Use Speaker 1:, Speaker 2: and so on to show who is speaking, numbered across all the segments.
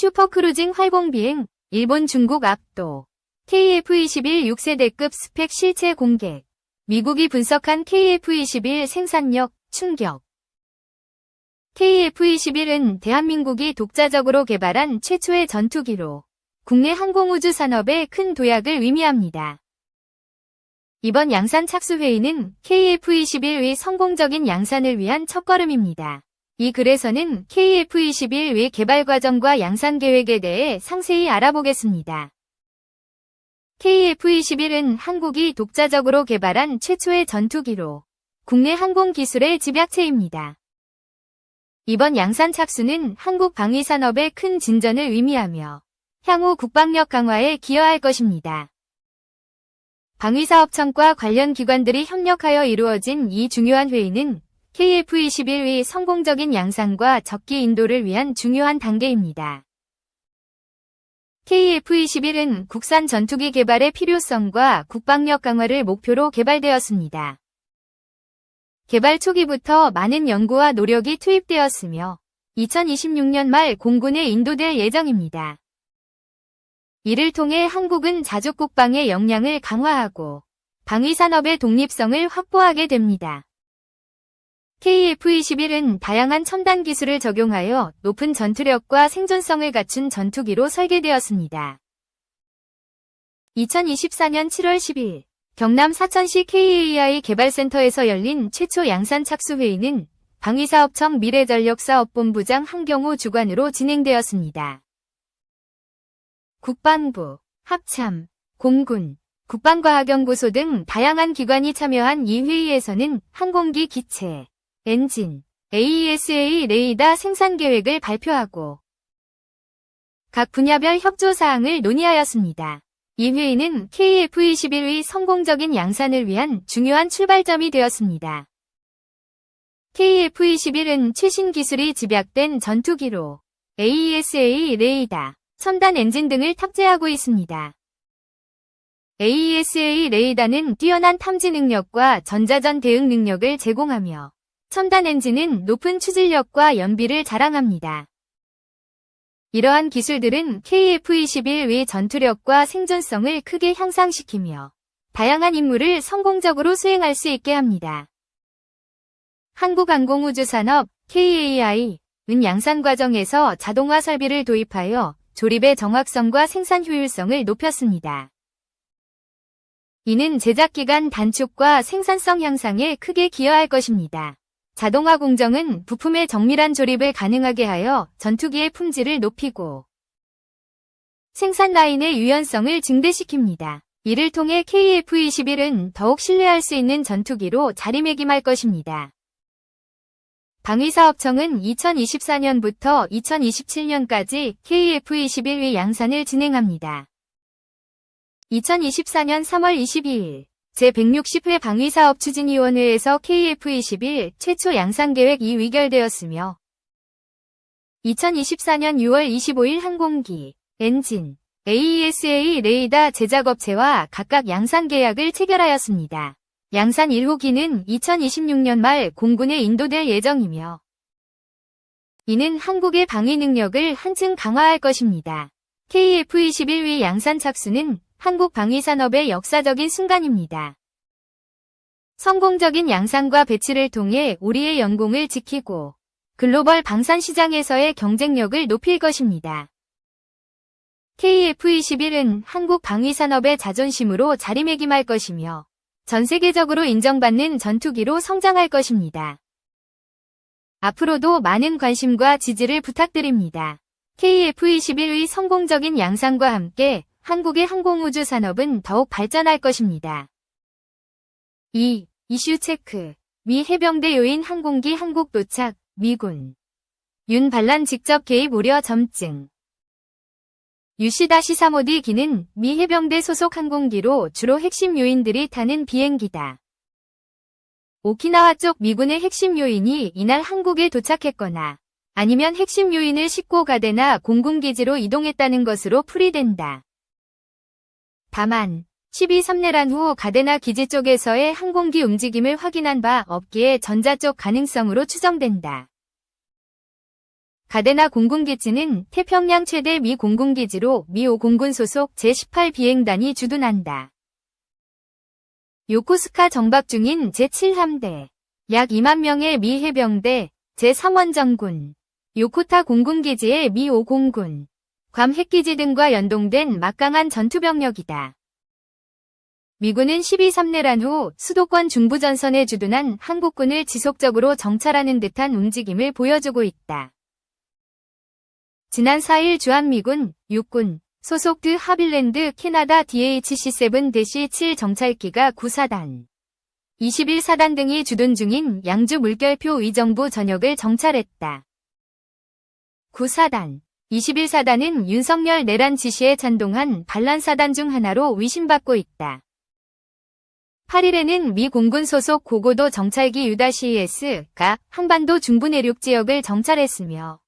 Speaker 1: 슈퍼크루징 활공비행, 일본 중국 압도. KF-21 6세대급 스펙 실체 공개. 미국이 분석한 KF-21 생산력, 충격. KF-21은 대한민국이 독자적으로 개발한 최초의 전투기로 국내 항공우주 산업에 큰 도약을 의미합니다. 이번 양산 착수회의는 KF-21의 성공적인 양산을 위한 첫걸음입니다. 이 글에서는 KF-21의 개발 과정과 양산 계획에 대해 상세히 알아보겠습니다. KF-21은 한국이 독자적으로 개발한 최초의 전투기로 국내 항공 기술의 집약체입니다. 이번 양산 착수는 한국 방위 산업의 큰 진전을 의미하며 향후 국방력 강화에 기여할 것입니다. 방위사업청과 관련 기관들이 협력하여 이루어진 이 중요한 회의는 KF-21의 성공적인 양산과 적기 인도를 위한 중요한 단계입니다. KF-21은 국산 전투기 개발의 필요성과 국방력 강화를 목표로 개발되었습니다. 개발 초기부터 많은 연구와 노력이 투입되었으며 2026년 말 공군에 인도될 예정입니다. 이를 통해 한국은 자주 국방의 역량을 강화하고 방위산업의 독립성을 확보하게 됩니다. KF-21은 다양한 첨단 기술을 적용하여 높은 전투력과 생존성을 갖춘 전투기로 설계되었습니다. 2024년 7월 10일 경남 사천시 KAI 개발센터에서 열린 최초 양산 착수회의는 방위사업청 미래전력사업본부장 한경호 주관으로 진행되었습니다. 국방부, 합참, 공군, 국방과학연구소 등 다양한 기관이 참여한 이 회의에서는 항공기 기체, 엔진, AESA 레이더 생산 계획을 발표하고 각 분야별 협조 사항을 논의하였습니다. 이 회의는 KF-21의 성공적인 양산을 위한 중요한 출발점이 되었습니다. KF-21은 최신 기술이 집약된 전투기로 AESA 레이더, 첨단 엔진 등을 탑재하고 있습니다. AESA 레이더는 뛰어난 탐지 능력과 전자전 대응 능력을 제공하며 첨단 엔진은 높은 추진력과 연비를 자랑합니다. 이러한 기술들은 KF-21의 전투력과 생존성을 크게 향상시키며 다양한 임무를 성공적으로 수행할 수 있게 합니다. 한국항공우주산업 KAI 은 양산 과정에서 자동화 설비를 도입하여 조립의 정확성과 생산 효율성을 높였습니다. 이는 제작기간 단축과 생산성 향상에 크게 기여할 것입니다. 자동화 공정은 부품의 정밀한 조립을 가능하게 하여 전투기의 품질을 높이고 생산 라인의 유연성을 증대시킵니다. 이를 통해 KF-21은 더욱 신뢰할 수 있는 전투기로 자리매김할 것입니다. 방위사업청은 2024년부터 2027년까지 KF-21의 양산을 진행합니다. 2024년 3월 22일 제160회 방위사업 추진위원회에서 KF-21 최초 양산계획이 의결되었으며 2024년 6월 25일 항공기, 엔진, AESA 레이더 제작업체와 각각 양산 계약을 체결하였습니다. 양산 1호기는 2026년 말 공군에 인도될 예정이며 이는 한국의 방위 능력을 한층 강화할 것입니다. KF-21위 양산 착수는 한국 방위산업의 역사적인 순간입니다. 성공적인 양산과 배치를 통해 우리의 연공을 지키고 글로벌 방산 시장에서의 경쟁력을 높일 것입니다. KF-21은 한국 방위산업의 자존심으로 자리매김할 것이며 전 세계적으로 인정받는 전투기로 성장할 것입니다. 앞으로도 많은 관심과 지지를 부탁드립니다. KF-21의 성공적인 양산과 함께 한국의 항공우주 산업은 더욱 발전할 것입니다. 2. 이슈 체크. 미 해병대 요인 항공기 한국 도착, 미군. 윤 반란 직접 개입 우려 점증. 유시-35D 기는 미 해병대 소속 항공기로 주로 핵심 요인들이 타는 비행기다. 오키나와 쪽 미군의 핵심 요인이 이날 한국에 도착했거나 아니면 핵심 요인을 싣고 가거나 공군기지로 이동했다는 것으로 풀이된다. 다만 12.3내란 후 가데나 기지 쪽에서의 항공기 움직임을 확인한 바 없기에 전자 쪽 가능성으로 추정된다. 가데나 공군기지는 태평양 최대 미 공군기지로 미 5공군 소속 제18 비행단이 주둔한다. 요코스카 정박 중인 제7함대, 약 2만 명의 미 해병대, 제3원정군, 요코타 공군기지의 미 5공군, 괌 핵기지 등과 연동된 막강한 전투병력이다. 미군은 12.3내란 후 수도권 중부전선에 주둔한 한국군을 지속적으로 정찰하는 듯한 움직임을 보여주고 있다. 지난 4일 주한미군 육군 소속 드 하빌랜드 캐나다 DHC-7-7 정찰기가 9사단, 21사단 등이 주둔 중인 양주 물결표 의정부 전역을 정찰했다. 9사단, 21사단은 윤석열 내란 지시에 찬동한 반란사단 중 하나로 의심받고 있다. 8일에는 미 공군 소속 고고도 정찰기 U-ES가 한반도 중부 내륙 지역을 정찰했으며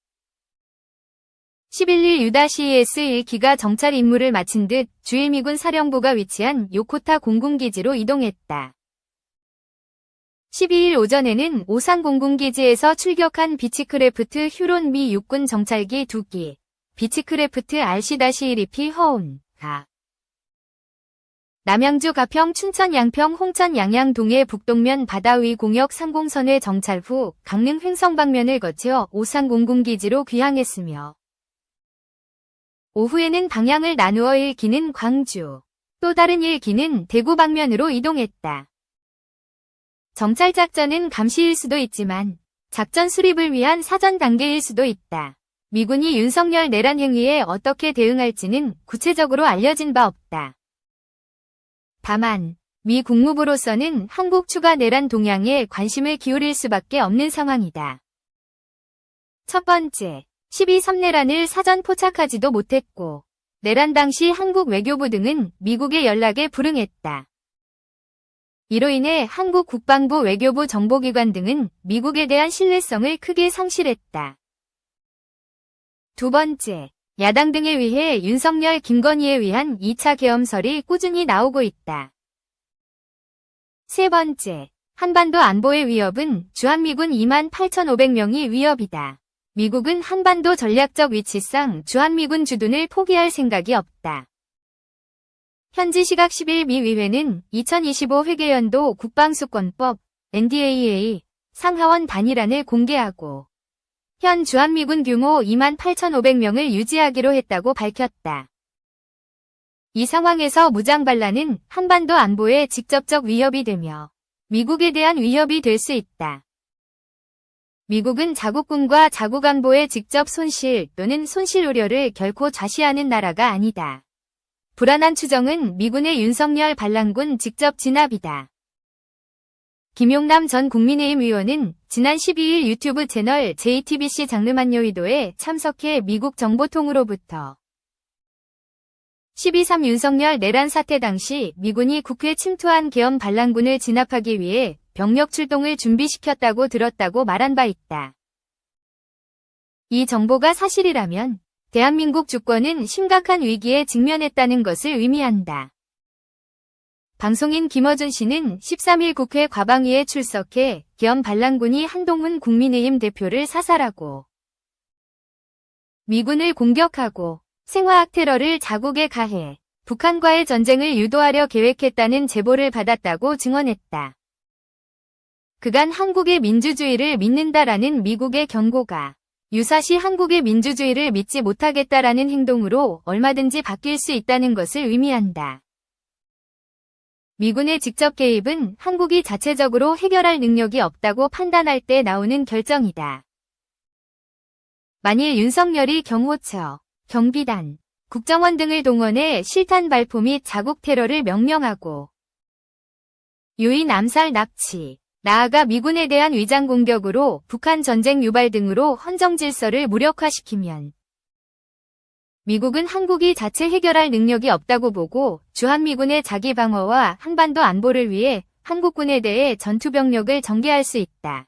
Speaker 1: 11일 U-ES 1기가 정찰 임무를 마친 듯 주일미군 사령부가 위치한 요코타 공군기지로 이동했다. 12일 오전에는 오산 공군기지에서 출격한 비치크래프트 휴론 미 육군 정찰기 2기, 비치크래프트 RC-1EP 허운, 가. 남양주 가평 춘천 양평 홍천 양양 동해 북동면 바다 위 공역 상공선회 정찰 후 강릉 횡성 방면을 거쳐 오산 공군기지로 귀향했으며 오후에는 방향을 나누어 1기는 광주, 또 다른 1기는 대구 방면으로 이동했다. 정찰 작전은 감시일 수도 있지만 작전 수립을 위한 사전 단계일 수도 있다. 미군이 윤석열 내란 행위에 어떻게 대응할지는 구체적으로 알려진 바 없다. 다만 미 국무부로서는 한국 추가 내란 동향에 관심을 기울일 수밖에 없는 상황이다. 첫 번째, 12.3내란을 사전 포착하지도 못했고 내란 당시 한국 외교부 등은 미국의 연락에 불응했다. 이로 인해 한국 국방부 외교부 정보기관 등은 미국에 대한 신뢰성을 크게 상실했다. 두 번째, 야당 등에 의해 윤석열 김건희에 위한 2차 계엄설이 꾸준히 나오고 있다. 세 번째, 한반도 안보의 위협은 주한미군 2만 8,500명이 위협이다. 미국은 한반도 전략적 위치상 주한미군 주둔을 포기할 생각이 없다. 현지 시각 10일 미 의회는 2025 회계연도 국방수권법 NDAA 상하원 단일안을 공개하고 현 주한미군 규모 2만 8,500명을 유지하기로 했다고 밝혔다. 이 상황에서 무장반란은 한반도 안보에 직접적 위협이 되며 미국에 대한 위협이 될 수 있다. 미국은 자국군과 자국 안보의 직접 손실 또는 손실 우려를 결코 좌시하는 나라가 아니다. 불안한 추정은 미군의 윤석열 반란군 직접 진압이다. 김용남 전 국민의힘 의원은 지난 12일 유튜브 채널 JTBC 장르만요의도에 참석해 미국 정보통으로부터 12.3 윤석열 내란 사태 당시 미군이 국회 침투한 계엄 반란군을 진압하기 위해 병력 출동을 준비시켰다고 들었다고 말한 바 있다. 이 정보가 사실이라면 대한민국 주권은 심각한 위기에 직면했다는 것을 의미한다. 방송인 김어준 씨는 13일 국회 과방위에 출석해 겸 반란군이 한동훈 국민의힘 대표를 사살하고 미군을 공격하고 생화학 테러를 자국에 가해 북한과의 전쟁을 유도하려 계획했다는 제보를 받았다고 증언했다. 그간 한국의 민주주의를 믿는다라는 미국의 경고가 유사시 한국의 민주주의를 믿지 못하겠다라는 행동으로 얼마든지 바뀔 수 있다는 것을 의미한다. 미군의 직접 개입은 한국이 자체적으로 해결할 능력이 없다고 판단할 때 나오는 결정이다. 만일 윤석열이 경호처, 경비단, 국정원 등을 동원해 실탄 발포 및 자국 테러를 명령하고 유인 암살 납치, 나아가 미군에 대한 위장 공격으로 북한 전쟁 유발 등으로 헌정 질서를 무력화시키면 미국은 한국이 자체 해결할 능력이 없다고 보고 주한미군의 자기 방어와 한반도 안보를 위해 한국군에 대해 전투병력을 전개할 수 있다.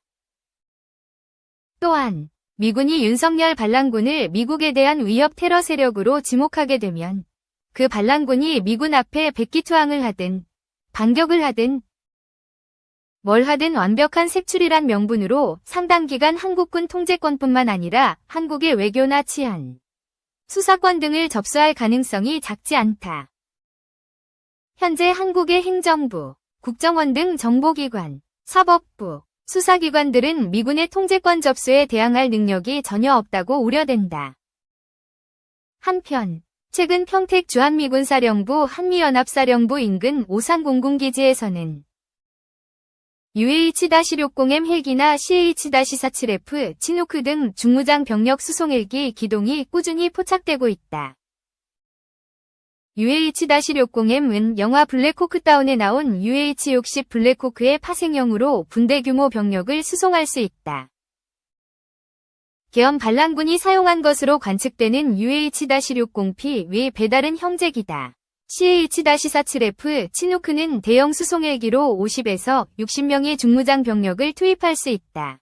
Speaker 1: 또한 미군이 윤석열 반란군을 미국에 대한 위협 테러 세력으로 지목하게 되면 그 반란군이 미군 앞에 백기투항을 하든 반격을 하든 뭘 하든 완벽한 색출이란 명분으로 상당 기간 한국군 통제권뿐만 아니라 한국의 외교나 치안, 수사권 등을 접수할 가능성이 작지 않다. 현재 한국의 행정부, 국정원 등 정보기관, 사법부, 수사기관들은 미군의 통제권 접수에 대항할 능력이 전혀 없다고 우려된다. 한편, 최근 평택 주한미군 사령부 한미연합사령부 인근 오산 공군기지에서는 UH-60M 헬기나 CH-47F 치노크 등 중무장 병력 수송 헬기 기동이 꾸준히 포착되고 있다. UH-60M은 영화 블랙호크 다운에 나온 UH-60 블랙호크의 파생형으로 분대 규모 병력을 수송할 수 있다. 계엄 반란군이 사용한 것으로 관측되는 UH-60P 외 배달은 형제기다. CH-47F 치누크는 대형 수송 헬기로 50에서 60명의 중무장 병력을 투입할 수 있다.